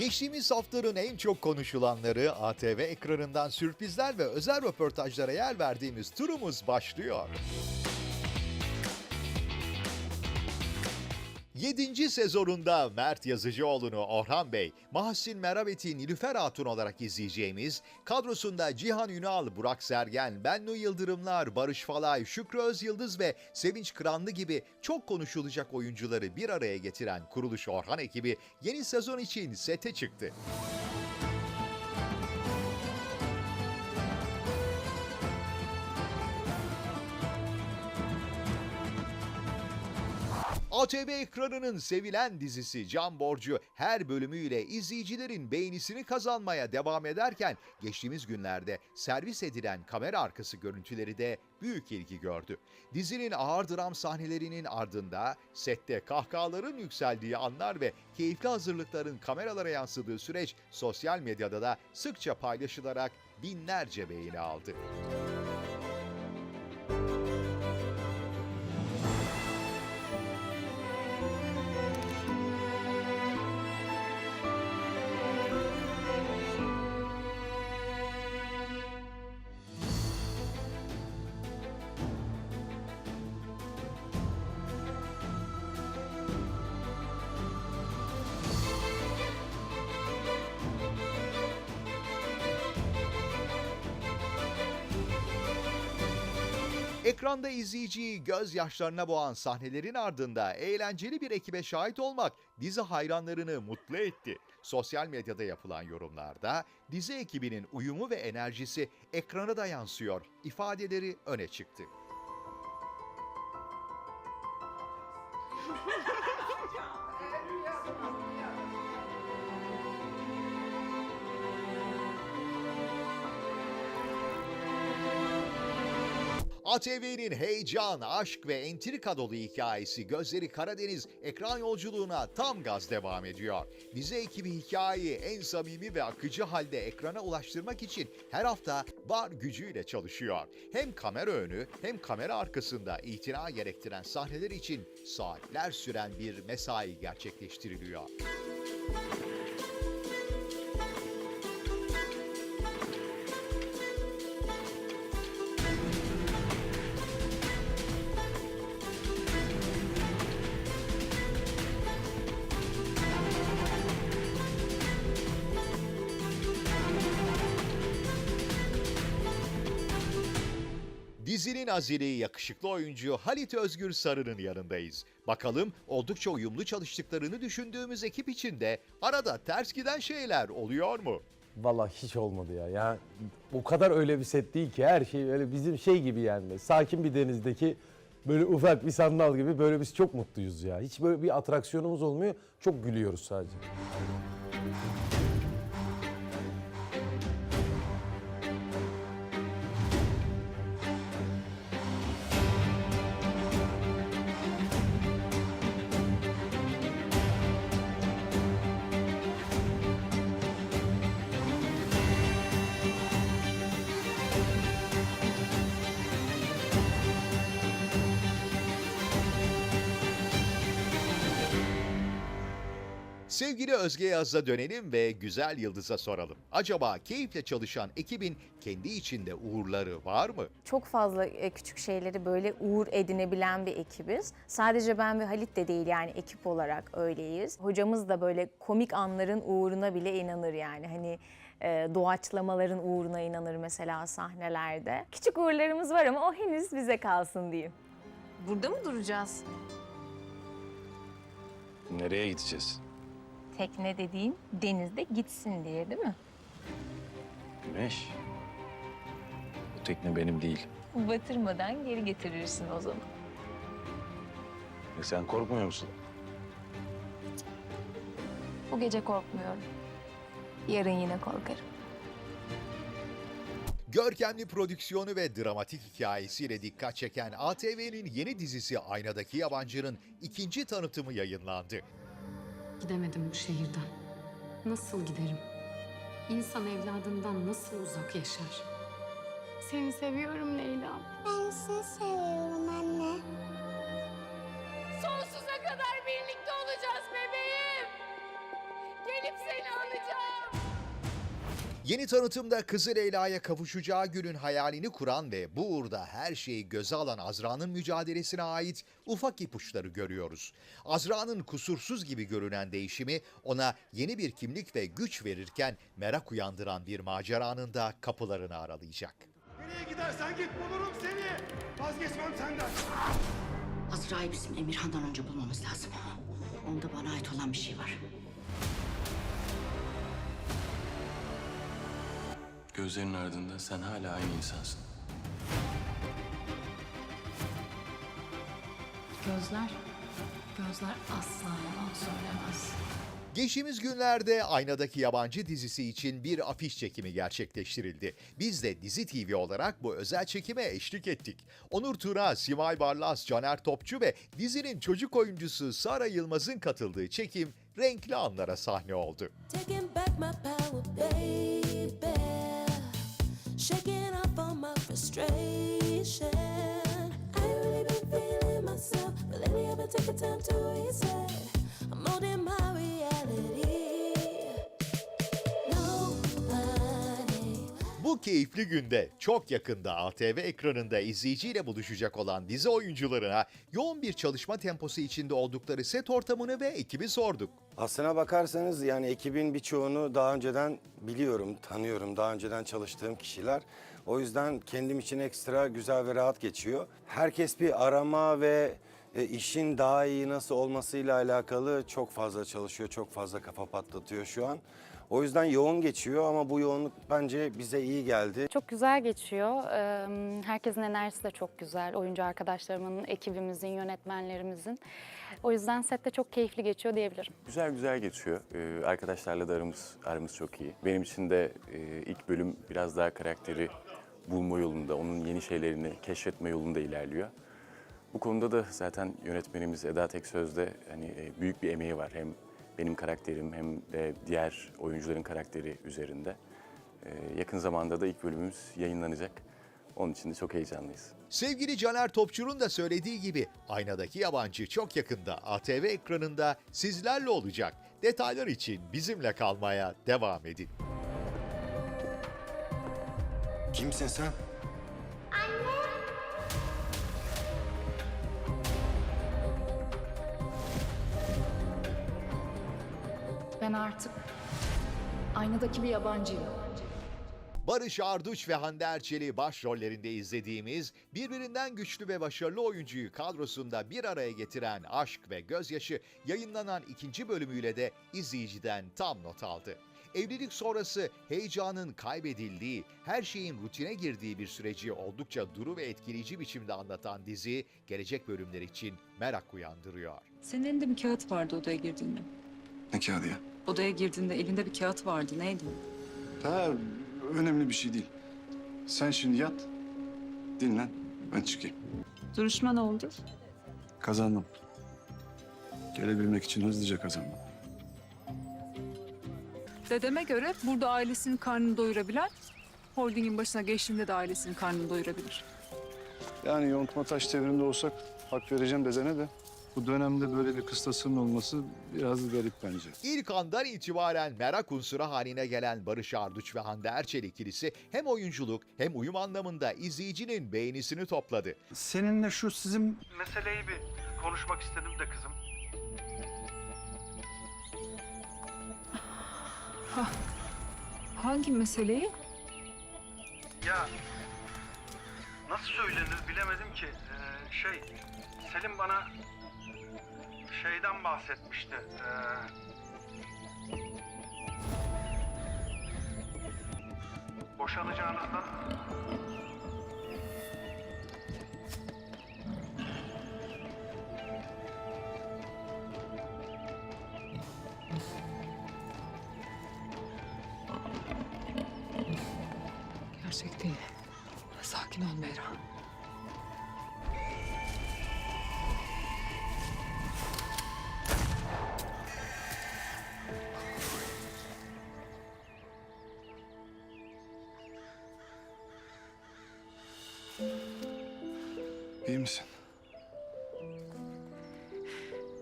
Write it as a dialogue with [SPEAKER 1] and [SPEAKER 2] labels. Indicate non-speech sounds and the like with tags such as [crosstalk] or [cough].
[SPEAKER 1] Geçtiğimiz haftanın en çok konuşulanları ATV ekranından sürprizler ve özel röportajlara yer verdiğimiz turumuz başlıyor. 7. sezonunda Mert Yazıcıoğlu'nu Orhan Bey, Mahsin Merabet'i Nilüfer Hatun olarak izleyeceğimiz, kadrosunda Cihan Ünal, Burak Sergen, Bennu Yıldırımlar, Barış Falay, Şükrü Özyıldız ve Sevinç Kıranlı gibi çok konuşulacak oyuncuları bir araya getiren Kuruluş Orhan ekibi yeni sezon için sete çıktı. ATV ekranının sevilen dizisi Can Borcu her bölümüyle izleyicilerin beğenisini kazanmaya devam ederken geçtiğimiz günlerde servis edilen kamera arkası görüntüleri de büyük ilgi gördü. Dizinin ağır dram sahnelerinin ardında sette kahkahaların yükseldiği anlar ve keyifli hazırlıkların kameralara yansıdığı süreç sosyal medyada da sıkça paylaşılarak binlerce beğeni aldı. Ekranda izleyiciyi gözyaşlarına boğan sahnelerin ardında eğlenceli bir ekibe şahit olmak dizi hayranlarını mutlu etti. Sosyal medyada yapılan yorumlarda dizi ekibinin uyumu ve enerjisi ekrana da yansıyor ifadeleri öne çıktı. [laughs] ATV'nin heyecan, aşk ve entrika dolu hikayesi Gözleri Karadeniz ekran yolculuğuna tam gaz devam ediyor. Dizi ekibi hikayeyi en samimi ve akıcı halde ekrana ulaştırmak için her hafta var gücüyle çalışıyor. Hem kamera önü hem kamera arkasında itina gerektiren sahneler için saatler süren bir mesai gerçekleştiriliyor. Dizinin azili yakışıklı oyuncu Halit Özgür Sarı'nın yanındayız. Bakalım oldukça uyumlu çalıştıklarını düşündüğümüz ekip içinde arada ters giden şeyler oluyor mu?
[SPEAKER 2] Vallahi hiç olmadı ya. Ya o kadar öyle bir set değil ki her şey öyle bizim şey gibi yani. Sakin bir denizdeki böyle ufak bir sandal gibi böyle biz çok mutluyuz ya. Hiç böyle bir atraksiyonumuz olmuyor. Çok gülüyoruz sadece.
[SPEAKER 1] Sevgili Özge Yaz'la dönelim ve Güzel Yıldız'a soralım. Acaba keyifle çalışan ekibin kendi içinde uğurları var mı?
[SPEAKER 3] Çok fazla e, küçük şeyleri böyle uğur edinebilen bir ekibiz. Sadece ben ve Halit de değil yani ekip olarak öyleyiz. Hocamız da böyle komik anların uğruna bile inanır yani. Hani e, doğaçlamaların uğruna inanır mesela sahnelerde. Küçük uğurlarımız var ama o henüz bize kalsın diyeyim.
[SPEAKER 4] Burada mı duracağız?
[SPEAKER 5] Nereye gideceğiz?
[SPEAKER 3] Tekne dediğim denizde gitsin diye değil mi?
[SPEAKER 5] Güneş. Bu tekne benim değil.
[SPEAKER 3] Batırmadan geri getirirsin o zaman.
[SPEAKER 5] E sen korkmuyor musun?
[SPEAKER 4] Bu gece korkmuyorum. Yarın yine korkarım.
[SPEAKER 1] Görkemli prodüksiyonu ve dramatik hikayesiyle dikkat çeken ATV'nin yeni dizisi Aynadaki Yabancı'nın ikinci tanıtımı yayınlandı.
[SPEAKER 6] Gidemedim bu şehirden. Nasıl giderim? İnsan evladından nasıl uzak yaşar? Seni seviyorum Leyla.
[SPEAKER 7] Ben sizi seviyorum anne.
[SPEAKER 8] Sonsuza kadar birlikte olacağız bebeğim. Gelip seni alacağım.
[SPEAKER 1] Yeni tanıtımda kızı Leyla'ya kavuşacağı günün hayalini kuran ve bu uğurda her şeyi göze alan Azra'nın mücadelesine ait ufak ipuçları görüyoruz. Azra'nın kusursuz gibi görünen değişimi ona yeni bir kimlik ve güç verirken merak uyandıran bir maceranın da kapılarını aralayacak.
[SPEAKER 8] Nereye gidersen git bulurum seni. Vazgeçmem senden.
[SPEAKER 9] Azra'yı bizim Emirhan'dan önce bulmamız lazım. Onda bana ait olan bir şey var.
[SPEAKER 5] Gözlerinin ardında sen hala aynı insansın.
[SPEAKER 6] Gözler, gözler asla yalan söylemez.
[SPEAKER 1] Geçtiğimiz günlerde Aynadaki Yabancı dizisi için bir afiş çekimi gerçekleştirildi. Biz de Dizi TV olarak bu özel çekime eşlik ettik. Onur Tuna, Simay Barlas, Caner Topçu ve dizinin çocuk oyuncusu Sara Yılmaz'ın katıldığı çekim renkli anlara sahne oldu.
[SPEAKER 10] Taking back my power, baby. Frustration. I really been feeling myself, but lately I've been taking time to reset. I'm molding my reality. Nobody.
[SPEAKER 1] Bu keyifli günde çok yakında ATV ekranında izleyiciyle buluşacak olan dizi oyuncularına yoğun bir çalışma temposu içinde oldukları set ortamını ve ekibi sorduk.
[SPEAKER 11] Aslına bakarsanız yani ekibin birçoğunu daha önceden biliyorum, tanıyorum. Daha önceden çalıştığım kişiler. O yüzden kendim için ekstra güzel ve rahat geçiyor. Herkes bir arama ve e, işin daha iyi nasıl olmasıyla alakalı çok fazla çalışıyor, çok fazla kafa patlatıyor şu an. O yüzden yoğun geçiyor ama bu yoğunluk bence bize iyi geldi.
[SPEAKER 12] Çok güzel geçiyor. Ee, Herkesin enerjisi de çok güzel. Oyuncu arkadaşlarımın, ekibimizin, yönetmenlerimizin. O yüzden sette çok keyifli geçiyor diyebilirim.
[SPEAKER 13] Güzel güzel geçiyor. Ee, arkadaşlarla da aramız, aramız çok iyi. Benim için de e, ilk bölüm biraz daha karakteri bulma yolunda, onun yeni şeylerini keşfetme yolunda ilerliyor. Bu konuda da zaten yönetmenimiz Eda Teksöz'de hani e, büyük bir emeği var. Hem benim karakterim hem de diğer oyuncuların karakteri üzerinde. Ee, yakın zamanda da ilk bölümümüz yayınlanacak. Onun için de çok heyecanlıyız.
[SPEAKER 1] Sevgili Caner Topçu'nun da söylediği gibi Aynadaki Yabancı çok yakında ATV ekranında sizlerle olacak. Detaylar için bizimle kalmaya devam edin.
[SPEAKER 11] Kimsin sen?
[SPEAKER 6] Ben artık aynadaki bir yabancıyım.
[SPEAKER 1] Barış Arduç ve Hande Erçel'i başrollerinde izlediğimiz birbirinden güçlü ve başarılı oyuncuyu kadrosunda bir araya getiren Aşk ve Gözyaşı yayınlanan ikinci bölümüyle de izleyiciden tam not aldı. Evlilik sonrası heyecanın kaybedildiği, her şeyin rutine girdiği bir süreci oldukça duru ve etkileyici biçimde anlatan dizi gelecek bölümler için merak uyandırıyor.
[SPEAKER 10] Senin elinde bir kağıt vardı odaya girdiğinde.
[SPEAKER 8] Ne kağıdı ya?
[SPEAKER 10] Odaya girdiğinde elinde bir kağıt vardı. Neydi?
[SPEAKER 8] Ha, önemli bir şey değil. Sen şimdi yat, dinlen, ben çıkayım.
[SPEAKER 10] Duruşma ne oldu?
[SPEAKER 8] Kazandım. Gelebilmek için hızlıca kazandım.
[SPEAKER 10] Dedeme göre burada ailesinin karnını doyurabilen, holdingin başına geçtiğinde de ailesinin karnını doyurabilir.
[SPEAKER 8] Yani yontma taş devrinde olsak hak vereceğim dedene de bu dönemde böyle bir kıstasının olması biraz garip bence.
[SPEAKER 1] İlk andan itibaren merak unsuru haline gelen Barış Arduç ve Hande Erçel ikilisi hem oyunculuk hem uyum anlamında izleyicinin beğenisini topladı.
[SPEAKER 8] Seninle şu sizin meseleyi bir konuşmak istedim de kızım.
[SPEAKER 10] Hangi meseleyi?
[SPEAKER 8] Ya nasıl söylenir bilemedim ki. Ee, şey Selim bana şeyden bahsetmişti. Ee, boşanacağınızdan.
[SPEAKER 10] Gerçek değil. Sakin ol Meyra.
[SPEAKER 8] İyi misin?